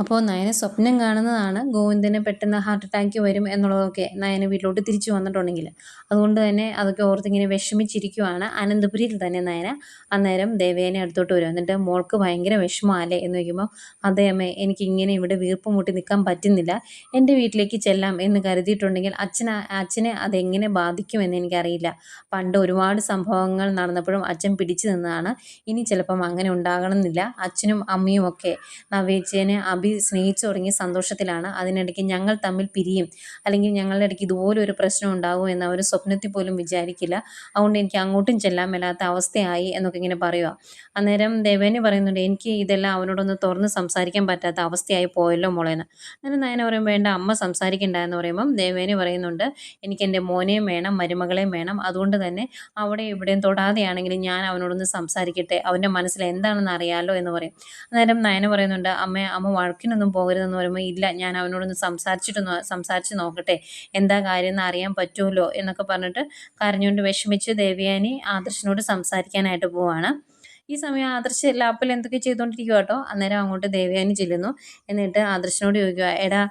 അപ്പോൾ നയന സ്വപ്നം കാണുന്നതാണ് ഗോവിന്ദന് പെട്ടെന്ന് ഹാർട്ട് അറ്റാക്ക് വരും എന്നുള്ളതൊക്കെ നയന വീട്ടിലോട്ട് തിരിച്ചു വന്നിട്ടുണ്ടെങ്കിൽ. അതുകൊണ്ട് തന്നെ അതൊക്കെ ഓർത്തിങ്ങനെ വിഷമിച്ചിരിക്കുവാണ് അനന്തപുരിയിൽ തന്നെ നയന. അന്നേരം ദേവേനെ അടുത്തോട്ട് വരും. എന്നിട്ട് മോൾക്ക് ഭയങ്കര വിഷമമല്ലേ എന്ന് വയ്ക്കുമ്പോൾ അതേ എനിക്കിങ്ങനെ എനിക്ക് ഇങ്ങനെ ഇവിടെ വീർപ്പ് മുട്ടി നിൽക്കാൻ പറ്റുന്നില്ല. എന്റെ വീട്ടിലേക്ക് ചെല്ലാം എന്ന് കരുതിയിട്ടുണ്ടെങ്കിൽ അച്ഛന അച്ഛനെ അതെങ്ങനെ ബാധിക്കുമെന്ന് എനിക്കറിയില്ല. പണ്ട് ഒരുപാട് സംഭവങ്ങൾ നടന്നപ്പോഴും അച്ഛൻ പിടിച്ചു നിന്നതാണ്. ഇനി ചിലപ്പം അങ്ങനെ ഉണ്ടാകണമെന്നില്ല. അച്ഛനും അമ്മയും ഒക്കെ നവേച്ചേനെ അഭി സ്നേഹിച്ചു തുടങ്ങിയ സന്തോഷത്തിലാണ്. അതിനിടയ്ക്ക് ഞങ്ങൾ തമ്മിൽ പിരിയും. അല്ലെങ്കിൽ ഞങ്ങളുടെ ഇടയ്ക്ക് ഇതുപോലെ ഒരു പ്രശ്നം ഉണ്ടാകും എന്ന് അവർ സ്വപ്നത്തിൽ പോലും വിചാരിക്കില്ല. അതുകൊണ്ട് എനിക്ക് അങ്ങോട്ടും ചെല്ലാൻ മേലാത്ത അവസ്ഥയായി എന്നൊക്കെ ഇങ്ങനെ പറയുക. അന്നേരം ദേവേന പറയുന്നുണ്ട് എനിക്ക് ഇതെല്ലാം അവനോടൊന്ന് തുറന്ന് സംസാരിക്കാൻ പറ്റാത്ത അവസ്ഥയായി പോയല്ലോ മോളേന്ന് അന്നേരം നയന പറയും വേണ്ട അമ്മ സംസാരിക്കണ്ട എന്ന് പറയുമ്പം ദേവേന പറയുന്നുണ്ട് എനിക്ക് എന്റെ മോനെയും വേണം മരുമകളെയും വേണം. അതുകൊണ്ട് തന്നെ അവിടെ ഇവിടെയും തൊടാതെയാണെങ്കിലും ഞാൻ അവനോടൊന്ന് സംസാരിക്കട്ടെ. അവന്റെ മനസ്സിൽ എന്താണെന്ന് അറിയാലോ എന്ന് പറയും. അന്നേരം നയന പറയുന്നുണ്ട് അമ്മ അമ്മ വഴക്കിനൊന്നും പോകരുതെന്ന് പറയുമ്പോൾ ഇല്ല ഞാൻ അവനോടൊന്ന് സംസാരിച്ചിട്ടൊന്ന് സംസാരിച്ച് നോക്കട്ടെ. എന്താ കാര്യം എന്ന് അറിയാൻ പറ്റുമല്ലോ എന്നൊക്കെ പറഞ്ഞിട്ട് കരഞ്ഞുകൊണ്ട് വിഷമിച്ച് ദേവയാനി ആദർശനോട് സംസാരിക്കാനായിട്ട് പോവാണ്. ഈ സമയം ആദർശ് ലാപ്പിൽ എന്തൊക്കെ ചെയ്തുകൊണ്ടിരിക്കുക കേട്ടോ? അന്നേരം അങ്ങോട്ട് ദേവയാനി ചെല്ലുന്നു. എന്നിട്ട് ആദർശനോട് ചോദിക്കുക എടാ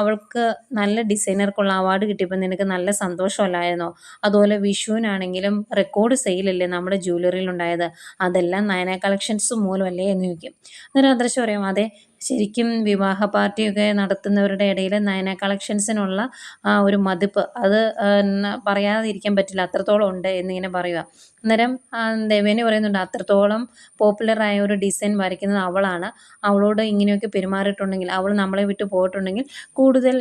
അവൾക്ക് നല്ല ഡിസൈനർക്കുള്ള അവാർഡ് കിട്ടിയപ്പോൾ നിനക്ക് നല്ല സന്തോഷമല്ലായിരുന്നോ? അതുപോലെ വിഷുവിനാണെങ്കിലും റെക്കോർഡ് സെയിലല്ലേ നമ്മുടെ ജ്വല്ലറിയിൽ ഉണ്ടായത് അതെല്ലാം നയന കളക്ഷൻസ് മൂലമല്ലേ? എന്ന് ചോദിക്കും. അന്നേരം ആദർശ് പറയും അതെ ശരിക്കും വിവാഹ പാർട്ടിയൊക്കെ നടത്തുന്നവരുടെ ഇടയിൽ നയന കളക്ഷൻസിനുള്ള ആ ഒരു മതിപ്പ്. അത് പറയാതിരിക്കാൻ പറ്റില്ല. അത്രത്തോളം ഉണ്ട് എന്നിങ്ങനെ പറയുക. അന്നേരം ദേവേനി പറയുന്നുണ്ട് അത്രത്തോളം പോപ്പുലറായ ഒരു ഡിസൈൻ വരയ്ക്കുന്നത് അവളാണ്. അവളോട് ഇങ്ങനെയൊക്കെ പെരുമാറിയിട്ടുണ്ടെങ്കിൽ അവൾ നമ്മളെ വിട്ട് പോയിട്ടുണ്ടെങ്കിൽ കൂടുതൽ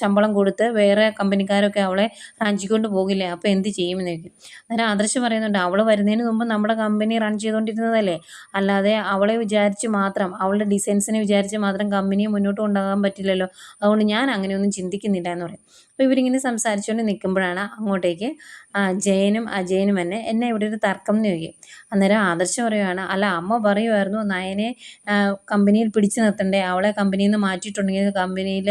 ശമ്പളം കൊടുത്ത് വേറെ കമ്പനിക്കാരൊക്കെ അവളെ റാഞ്ചിക്കൊണ്ട് പോകില്ലേ? അപ്പോൾ എന്ത് ചെയ്യുമെന്ന് ചോദിക്കും. അന്നേരം ആദർശ് പറയുന്നുണ്ട് അവൾ വരുന്നതിന് മുമ്പ് നമ്മുടെ കമ്പനി റൺ ചെയ്തുകൊണ്ടിരുന്നതല്ലേ അല്ലാതെ അവളെ വിചാരിച്ച് മാത്രം അവളുടെ ഡിസൈൻസിനെ വിചാരിച്ച് മാത്രം കമ്പനിയെ മുന്നോട്ട് കൊണ്ടുപോകാൻ പറ്റില്ലല്ലോ. അതുകൊണ്ട് ഞാൻ അങ്ങനെയൊന്നും ചിന്തിക്കുന്നില്ല എന്ന് പറയും. അപ്പോൾ ഇവരിങ്ങനെ സംസാരിച്ചുകൊണ്ട് നിൽക്കുമ്പോഴാണ് അങ്ങോട്ടേക്ക് ജയനും അജയനും തന്നെ എന്നെ ഇവിടെ ഒരു തർക്കം ചോദിക്കും. അന്നേരം ആദർശം പറയുകയാണ് അല്ല അമ്മ പറയുമായിരുന്നു നയനെ കമ്പനിയിൽ പിടിച്ചു നിർത്തണ്ടേ അവളെ കമ്പനിയിൽ നിന്ന് മാറ്റിയിട്ടുണ്ടെങ്കിൽ കമ്പനിയിൽ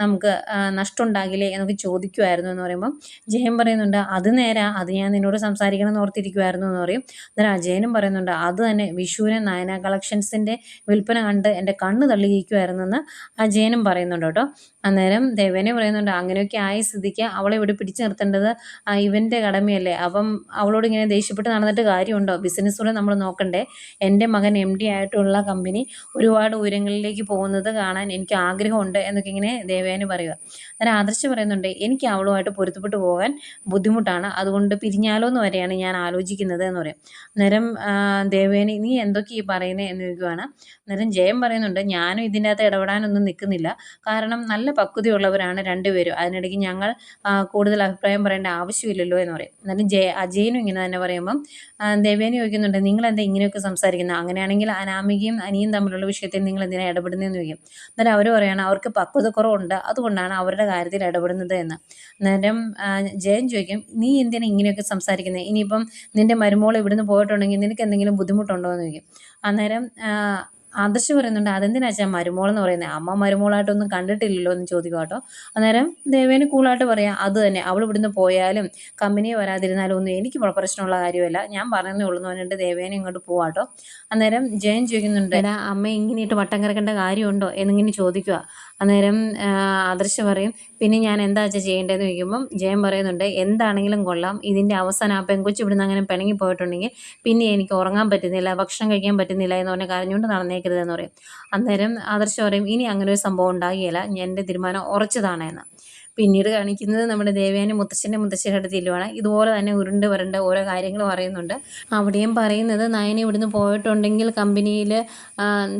നമുക്ക് നഷ്ടമുണ്ടാകില്ലേ എന്നൊക്കെ ചോദിക്കുമായിരുന്നു എന്ന് പറയുമ്പം ജയൻ പറയുന്നുണ്ട് അത് നേരാ അത് ഞാൻ നിന്നോട് സംസാരിക്കണം എന്ന് ഓർത്തിരിക്കുമായിരുന്നു എന്ന് പറയും. അന്നേരം അജയനും പറയുന്നുണ്ട് അത് തന്നെ വിഷുവിനെ നയന കളക്ഷൻസിന്റെ വിൽപ്പന കണ്ട് എന്റെ കണ്ണ് തള്ളിയിരിക്കുമായിരുന്നെന്ന് അജയനും പറയുന്നുണ്ട് കേട്ടോ. അന്നേരം ദേവനെ പറയുന്നുണ്ട് അങ്ങനെയൊക്കെ ആയ സ്ഥിതിക്ക് അവളെ ഇവിടെ പിടിച്ചു നിർത്തേണ്ടത് ഇവന്റെ കടമയല്ലേ? അപ്പം അവളോട് ഇങ്ങനെ ദേഷ്യപ്പെട്ട് നടന്നിട്ട് കാര്യമുണ്ടോ? ബിസിനസ്സൂടെ നമ്മൾ നോക്കണ്ടേ. എന്റെ മകൻ എം ഡി ആയിട്ടുള്ള കമ്പനി ഒരുപാട് ഉയരങ്ങളിലേക്ക് പോകുന്നത് കാണാൻ എനിക്ക് ആഗ്രഹമുണ്ട് എന്നൊക്കെ ഇങ്ങനെ ദേവേനെ പറയുക. അന്നേരം ആദർശ് പറയുന്നുണ്ട് എനിക്ക് അവളുമായിട്ട് പൊരുത്തപ്പെട്ടു പോകാൻ ബുദ്ധിമുട്ടാണ്. അതുകൊണ്ട് പിരിഞ്ഞാലോ എന്ന് വരെയാണ് ഞാൻ ആലോചിക്കുന്നത് എന്ന് പറയും. അന്നേരം ദേവേനി നീ എന്തൊക്കെ ഈ പറയുന്നത് എന്ന് ചോദിക്കുവാണ്. അന്നേരം ജയം പറയുന്നുണ്ട് ഞാനും ഇതിന്റെ അകത്ത് ഇടപെടാനൊന്നും നിൽക്കുന്നില്ല. കാരണം നല്ല പക്വതയുള്ളവരാണ് രണ്ടുപേരും. അതിനിടയ്ക്ക് ഞങ്ങൾ കൂടുതൽ അഭിപ്രായം പറയേണ്ട ആവശ്യമില്ലല്ലോ എന്ന് പറയും. എന്നാലും ജയ അജയനും ഇങ്ങനെ തന്നെ പറയുമ്പം ദേവേനെ ചോദിക്കുന്നുണ്ട് നിങ്ങൾ എന്താ ഇങ്ങനെയൊക്കെ സംസാരിക്കുന്നത് അങ്ങനെയാണെങ്കിൽ അനാമികയും അനിയും തമ്മിലുള്ള വിഷയത്തിൽ നിങ്ങൾ എന്തിനാണ് ഇടപെടുന്നതെന്ന് ചോദിക്കും. എന്നാലും അവർ പറയുകയാണ് അവർക്ക് പക്വത കുറവുണ്ട്. അതുകൊണ്ടാണ് അവരുടെ കാര്യത്തിൽ ഇടപെടുന്നത് എന്ന്. അന്നേരം ജയൻ ചോദിക്കും നീ എന്തിനാ ഇങ്ങനെയൊക്കെ സംസാരിക്കുന്നത് ഇനിയിപ്പം നിന്റെ മരുമോൾ ഇവിടുന്ന് പോയിട്ടുണ്ടെങ്കിൽ നിനക്ക് എന്തെങ്കിലും ബുദ്ധിമുട്ടുണ്ടോ? എന്ന് ചോദിക്കും. അന്നേരം ആദർശ് പറയുന്നുണ്ട് അതെന്തിനാ വെച്ചാൽ മരുമോൾ എന്ന് പറയുന്നത് അമ്മ മരുമോളായിട്ടൊന്നും കണ്ടിട്ടില്ലല്ലോ എന്ന് ചോദിക്കും കേട്ടോ. അന്നേരം ദേവേന് കൂളായിട്ട് പറയാം അത് തന്നെ അവൾ ഇവിടുന്ന് പോയാലും കമ്പനി വരാതിരുന്നാലും ഒന്നും എനിക്ക് പ്ര- പ്രശ്നമുള്ള കാര്യമല്ല. ഞാൻ പറഞ്ഞതേ ഉള്ളൂ എന്ന് പറഞ്ഞിട്ട് ദേവേനെ ഇങ്ങോട്ട് പോവാട്ടോ അന്നേരം ജയൻ ചോദിക്കുന്നുണ്ട് എടാ അമ്മ ഇങ്ങനെയിട്ട് വട്ടം കിടക്കേണ്ട കാര്യമുണ്ടോ എന്നിങ്ങനെ ചോദിക്കുക അന്നേരം ആദർശ് പറയും പിന്നെ ഞാൻ എന്താ വെച്ചാൽ ചെയ്യേണ്ടതെന്ന് ചോദിക്കുമ്പം ജയൻ പറയുന്നുണ്ട് എന്താണെങ്കിലും കൊള്ളാം. ഇതിന്റെ അവസാനം ആ പെങ്കൊച്ച് ഇവിടുന്ന് അങ്ങനെ പിണങ്ങി പോയിട്ടുണ്ടെങ്കിൽ പിന്നെ എനിക്ക് ഉറങ്ങാൻ പറ്റുന്നില്ല ഭക്ഷണം കഴിക്കാൻ പറ്റുന്നില്ല എന്ന് പറഞ്ഞ കരഞ്ഞുകൊണ്ട് നടന്നേക്കരുതെന്ന് പറയും. അന്നേരം ആദർശ് പറയും ഇനി അങ്ങനെ ഒരു സംഭവം ഉണ്ടാകുകയില്ല. എന്റെ തീരുമാനം ഉറച്ചതാണ് എന്ന്. പിന്നീട് കാണിക്കുന്നത് നമ്മുടെ ദേവയാനി മുത്തശ്ശന്റെ മുത്തശ്ശിയുടെ തിരുവാണ് ഇതുപോലെ തന്നെ ഉരുണ്ട് വരണ്ട ഓരോ കാര്യങ്ങൾ പറയുന്നുണ്ട്. അവിടെയും പറയുന്നത് നയന ഇവിടുന്ന് പോയിട്ടുണ്ടെങ്കിൽ കമ്പനിയിൽ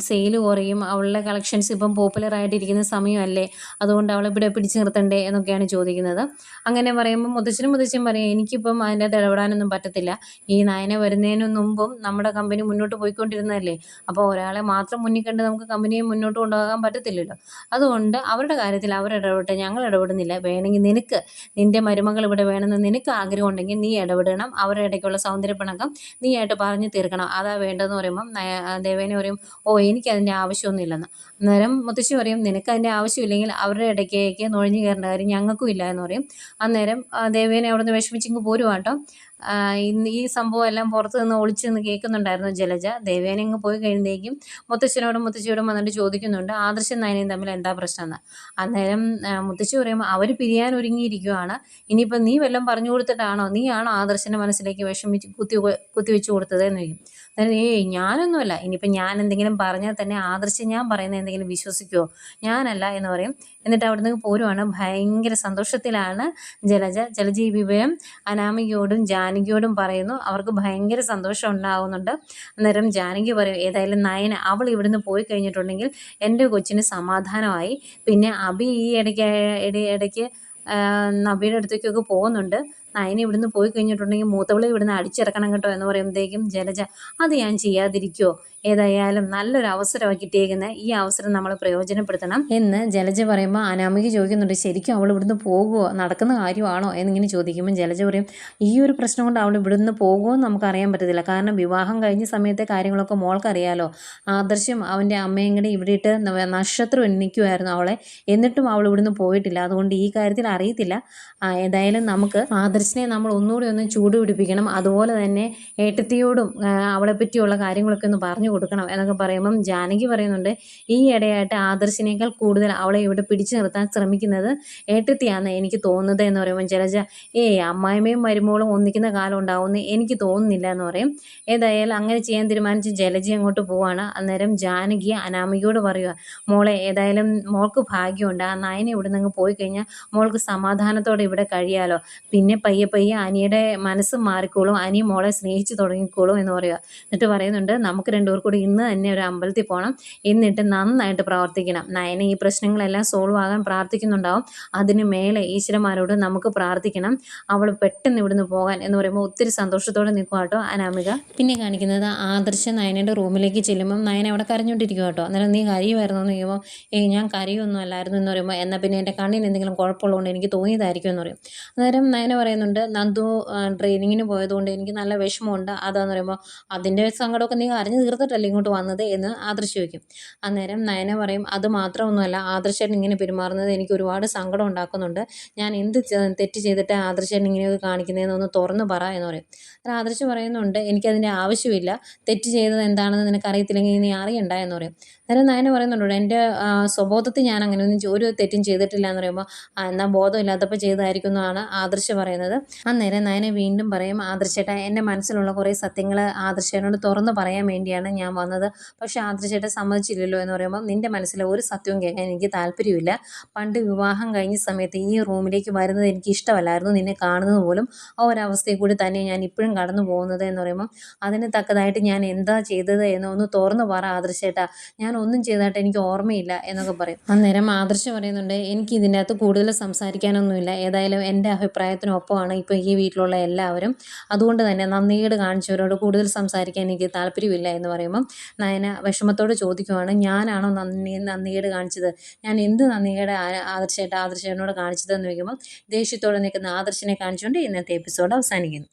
സെയിൽ കുറയും. അവളുടെ കളക്ഷൻസ് ഇപ്പം പോപ്പുലർ ആയിട്ടിരിക്കുന്ന സമയമല്ലേ. അതുകൊണ്ട് അവളെ ഇവിടെ പിടിച്ചു നിർത്തണ്ടേ എന്നൊക്കെയാണ് ചോദിക്കുന്നത്. അങ്ങനെ പറയുമ്പോൾ മുത്തശ്ശനും മുത്തശ്ശനും പറയും എനിക്കിപ്പം അതിന്റെ ഇടപെടാനൊന്നും പറ്റത്തില്ല. ഈ നയന വരുന്നതിന് മുമ്പും നമ്മുടെ കമ്പനി മുന്നോട്ട് പോയിക്കൊണ്ടിരുന്നതല്ലേ. അപ്പോൾ ഒരാളെ മാത്രം മുന്നിൽ കണ്ട് നമുക്ക് കമ്പനിയെ മുന്നോട്ട് കൊണ്ടുപോകാൻ പറ്റത്തില്ലല്ലോ. അതുകൊണ്ട് അവരുടെ കാര്യത്തിൽ അവർ ഇടപെട്ടെ ഞങ്ങൾ ഇടപെടുന്നില്ല. വേണമെങ്കിൽ നിനക്ക് നിന്റെ മരുമകൾ ഇവിടെ വേണമെന്ന് നിനക്ക് ആഗ്രഹം ഉണ്ടെങ്കിൽ നീ ഇടപെടണം. അവരുടെ ഇടയ്ക്കുള്ള സൗന്ദര്യപ്പിണക്കം നീ ആയിട്ട് പറഞ്ഞു തീർക്കണം. അതാ വേണ്ടതെന്ന് പറയുമ്പം ദേവേനെ പറയും ഓ എനിക്ക് അതിന്റെ ആവശ്യമൊന്നുമില്ലെന്ന്. അന്നേരം മുത്തശ്ശി പറയും നിനക്ക് അതിന്റെ ആവശ്യമില്ലെങ്കിൽ അവരുടെ ഇടയ്ക്കേക്ക് നുഴഞ്ഞു കയറേണ്ട കാര്യം ഞങ്ങൾക്കും ഇല്ല എന്ന് പറയും. അന്നേരം ദേവേനെ അവിടുന്ന് വിഷമിച്ചിങ്ങ് പോരുവാട്ടോ ഇന്ന് ഈ സംഭവം എല്ലാം പുറത്ത് നിന്ന് ഒളിച്ചു നിന്ന് കേൾക്കുന്നുണ്ടായിരുന്നു ജലജ. ദേവേനെ അങ്ങ് പോയി കഴിഞ്ഞേക്കും മുത്തശ്ശനോടും മുത്തശ്ശിയോടും വന്നിട്ട് ചോദിക്കുന്നുണ്ട് ആദർശം നയനയും തമ്മിൽ എന്താ പ്രശ്നം? എന്ന്. അന്നേരം മുത്തശ്ശി പറയുമ്പോൾ അവർ പിരിയാൻ ഒരുങ്ങിയിരിക്കുവാണ്. ഇനിയിപ്പോൾ നീ വല്ലതും പറഞ്ഞു കൊടുത്തിട്ടാണോ? നീയാണോ ആദർശന്റെ മനസ്സിലേക്ക് വിഷമിച്ച് കുത്തി കുത്തിവെച്ച് കൊടുത്തത് എന്ന് ചോദിക്കും. ഏയ് ഞാനൊന്നുമല്ല. ഇനിയിപ്പോൾ ഞാൻ എന്തെങ്കിലും പറഞ്ഞാൽ തന്നെ ആദർശം ഞാൻ പറയുന്ന എന്തെങ്കിലും വിശ്വസിക്കുമോ ഞാനല്ല എന്ന് പറയും. എന്നിട്ട് അവിടുന്ന് പോരുവാണ്. ഭയങ്കര സന്തോഷത്തിലാണ് ജലജ. ജലജ ഈ അനാമികയോടും ജാനകിയോടും പറയുന്നു. അവർക്ക് ഭയങ്കര സന്തോഷം ഉണ്ടാകുന്നുണ്ട് അന്നേരം ജാനകി പറയും ഏതായാലും നയന അവൾ ഇവിടുന്ന് പോയി കഴിഞ്ഞിട്ടുണ്ടെങ്കിൽ എന്റെ കൊച്ചിന് സമാധാനമായി. പിന്നെ അബി ഈ ഇടയ്ക്ക് ഇട- ഇടയ്ക്ക് നബിയുടെ അടുത്തേക്കൊക്കെ പോകുന്നുണ്ട്. നയന ഇവിടുന്ന് പോയി കഴിഞ്ഞിട്ടുണ്ടെങ്കിൽ മൂത്തവളെ ഇവിടുന്ന് അടിച്ചിറക്കണം കേട്ടോ എന്ന് പറയുമ്പോഴത്തേക്കും ജലജ അത് ഞാൻ ചെയ്യാതിരിക്കുമോ ഏതായാലും നല്ലൊരു അവസരമാണ് കിട്ടിയേക്കുന്നത് ഈ അവസരം നമ്മൾ പ്രയോജനപ്പെടുത്തണം എന്ന് ജലജ പറയുമ്പോൾ അനാമിക ചോദിക്കുന്നുണ്ട് ശരിക്കും അവൾ ഇവിടുന്ന് പോകുമോ നടക്കുന്ന കാര്യമാണോ? എന്നിങ്ങനെ ചോദിക്കുമ്പോൾ ജലജ പറയും ഈ ഒരു പ്രശ്നം കൊണ്ട് അവൾ ഇവിടുന്ന് പോകുമോ എന്ന് നമുക്കറിയാൻ പറ്റത്തില്ല. കാരണം വിവാഹം കഴിഞ്ഞ സമയത്തെ കാര്യങ്ങളൊക്കെ മോൾക്കറിയാലോ ആദർശം അവന്റെ അമ്മയും കൂടെ ഇവിടെ ഇട്ട് നക്ഷത്രം എണ്ണിക്കുമായിരുന്നു അവളെ. എന്നിട്ടും അവൾ ഇവിടുന്ന് പോയിട്ടില്ല. അതുകൊണ്ട് ഈ കാര്യത്തിൽ അറിയത്തില്ല. ഏതായാലും നമുക്ക് ആദർശിനെ നമ്മൾ ഒന്നുകൂടി ഒന്ന് ചൂട് പിടിപ്പിക്കണം അതുപോലെ തന്നെ ഏട്ടത്തിയോടും അവളെപ്പറ്റിയുള്ള അവളെ പറ്റിയുള്ള കാര്യങ്ങളൊക്കെ ഒന്ന് പറഞ്ഞു കൊടുക്കണം എന്നൊക്കെ പറയുമ്പം ജാനകി പറയുന്നുണ്ട് ഈ ഇടയായിട്ട് ആദർശിനേക്കാൾ കൂടുതൽ അവളെ ഇവിടെ പിടിച്ചു നിർത്താൻ ശ്രമിക്കുന്നത് ഏട്ടത്തിയാണെന്ന് എനിക്ക് തോന്നുന്നത് എന്ന് പറയുമ്പോൾ ജലജ ഏയ് അമ്മായിമ്മയും മരുമോളും ഒന്നിക്കുന്ന കാലം ഉണ്ടാവുമെന്ന് എനിക്ക് തോന്നുന്നില്ല എന്ന് പറയും. ഏതായാലും അങ്ങനെ ചെയ്യാൻ തീരുമാനിച്ച് ജലജി അങ്ങോട്ട് പോവാണ്. അന്നേരം ജാനകി അനാമികയോട് പറയുക മോളെ ഏതായാലും മോൾക്ക് ഭാഗ്യമുണ്ട്. ആ നയനെ ഇവിടെ നിന്ന് പോയി കഴിഞ്ഞാൽ മോൾക്ക് സമാധാനത്തോടെ ഇവിടെ കഴിയാലോ. പിന്നെ പയ്യെ പയ്യെ അനിയുടെ മനസ്സ് മാറിക്കോളും അനി മോളെ സ്നേഹിച്ചു തുടങ്ങിക്കോളും എന്ന് പറയുക എന്നിട്ട് പറയുന്നുണ്ട് നമുക്ക് രണ്ടുപേർ കൂടി ഇന്ന് തന്നെ ഒരു അമ്പലത്തിൽ പോകണം എന്നിട്ട് നന്നായിട്ട് പ്രാർത്ഥിക്കണം. നയന ഈ പ്രശ്നങ്ങളെല്ലാം സോൾവ് ആകാൻ പ്രാർത്ഥിക്കുന്നുണ്ടാവും. അതിന് മേലെ ഈശ്വരന്മാരോട് നമുക്ക് പ്രാർത്ഥിക്കണം. അവൾ പെട്ടെന്ന് ഇവിടുന്ന് പോകാൻ എന്ന് പറയുമ്പോൾ ഒത്തിരി സന്തോഷത്തോടെ നിൽക്കുക കേട്ടോ അനാമിക. പിന്നെ കാണിക്കുന്നത് ആദർശ നയനയുടെ റൂമിലേക്ക് ചെല്ലുമ്പോൾ നയന അവിടെ കരഞ്ഞുകൊണ്ടിരിക്കുക കേട്ടോ. അന്നേരം നീ കരയുമായിരുന്നു എന്ന് ചോദിക്കുമ്പോൾ ഏയ് ഞാൻ കരയൊന്നും അല്ലായിരുന്നു എന്ന് പറയുമ്പോൾ എന്നാൽ പിന്നെ എന്റെ കണ്ണിന് എന്തെങ്കിലും കുഴപ്പമുള്ളതുകൊണ്ട് എനിക്ക് തോന്നിയതായിരിക്കും എന്ന് പറയും. അന്നേരം നയന പറയുന്നുണ്ട് നന്ദു ട്രെയിനിങ്ങിന് പോയതുകൊണ്ട് എനിക്ക് നല്ല വിഷമമുണ്ട്. അതാന്ന് പറയുമ്പോൾ അതിന്റെ സങ്കടമൊക്കെ നീ അറിഞ്ഞു തീർത്തിട്ടല്ലേ ഇങ്ങോട്ട് വന്നത് എന്ന് ആദർശ് ചോദിക്കും. അന്നേരം നയന പറയും അത് മാത്രമൊന്നുമല്ല ആദർശൻ ഇങ്ങനെ പെരുമാറുന്നത് എനിക്ക് ഒരുപാട് സങ്കടം ഉണ്ടാക്കുന്നുണ്ട്. ഞാൻ എന്ത് തെറ്റ് ചെയ്തിട്ട് ആദർശേട്ടൻ ഇങ്ങനെയൊക്കെ കാണിക്കുന്നതെന്ന് ഒന്ന് തുറന്ന് പറ എന്ന് പറയും. ആദർശ ആദർശ് പറയുന്നുണ്ട് എനിക്കതിന്റെ ആവശ്യമില്ല. തെറ്റ് ചെയ്തത് എന്താണെന്ന് നിനക്ക് അറിയത്തില്ലെങ്കിൽ നീ അറിയണ്ട എന്ന് പറയും. അന്നേരം നയന പറയുന്നുണ്ട് എന്റെ സ്വബോധത്തിൽ ഞാൻ അങ്ങനെ ഒന്നും ഒരു തെറ്റും ചെയ്തിട്ടില്ല എന്ന് പറയുമ്പോൾ "ആ, എന്നാൽ ബോധമില്ലാത്തപ്പോൾ ചെയ്തതായിരിക്കും എന്നാണ് ആദർശ് പറയുന്നത്. അന്നേരം നയന വീണ്ടും പറയും ആദർശേട്ട എന്റെ മനസ്സിലുള്ള കുറേ സത്യങ്ങൾ ആദർശനോട് തുറന്ന് പറയാൻ വേണ്ടിയാണ് ഞാൻ വന്നത്. പക്ഷേ ആദ്രചേട്ടൻ സമ്മതിച്ചില്ലല്ലോ എന്ന് പറയുമ്പോൾ നിന്റെ മനസ്സിലെ ഒരു സത്യവും കേൾക്കാൻ എനിക്ക് താല്പര്യമില്ല. പണ്ട് വിവാഹം കഴിഞ്ഞ സമയത്ത് ഈ റൂമിലേക്ക് വരുന്നത് എനിക്ക് ഇഷ്ടമല്ലായിരുന്നു. നിന്നെ കാണുന്നത് പോലും ആ ഒരവസ്ഥയിൽ കൂടി തന്നെ ഞാൻ ഇപ്പോഴും കടന്നു പോകുന്നത് എന്ന് പറയുമ്പോൾ അതിന് തക്കതായിട്ട് ഞാൻ എന്താ ചെയ്തത് എന്ന് ഒന്ന് തുറന്നു പറ ആദർശേട്ടാ ഞാൻ ഒന്നും ചെയ്തതായിട്ട് എനിക്ക് ഓർമ്മയില്ല എന്നൊക്കെ പറയും. അന്നേരം ആദർശം പറയുന്നുണ്ട് എനിക്ക് ഇതിന്റെ അകത്ത് കൂടുതൽ സംസാരിക്കാനൊന്നുമില്ല. ഏതായാലും എന്റെ അഭിപ്രായത്തിനൊപ്പമാണ് ഇപ്പോൾ ഈ വീട്ടിലുള്ള എല്ലാവരും. അതുകൊണ്ട് തന്നെ നന്ദികേട് കാണിച്ചവരോട് കൂടുതൽ സംസാരിക്കാൻ എനിക്ക് താല്പര്യമില്ല എന്ന് പറയുമ്പം നയന വിഷമത്തോട് ചോദിക്കുവാണ് ഞാനാണോ നന്ദി നന്ദികേട് കാണിച്ചത്? ഞാൻ എന്ത് നന്ദികേട് ആദർശേട്ട ആദർശേട്ടനോട് കാണിച്ചതെന്ന് ചോദിക്കുമ്പം ദേഷ്യത്തോടെ നിൽക്കുന്ന ആദർശനെ കാണിച്ചുകൊണ്ട് ഇന്നത്തെ എപ്പിസോഡ് അവസാനിക്കുന്നു.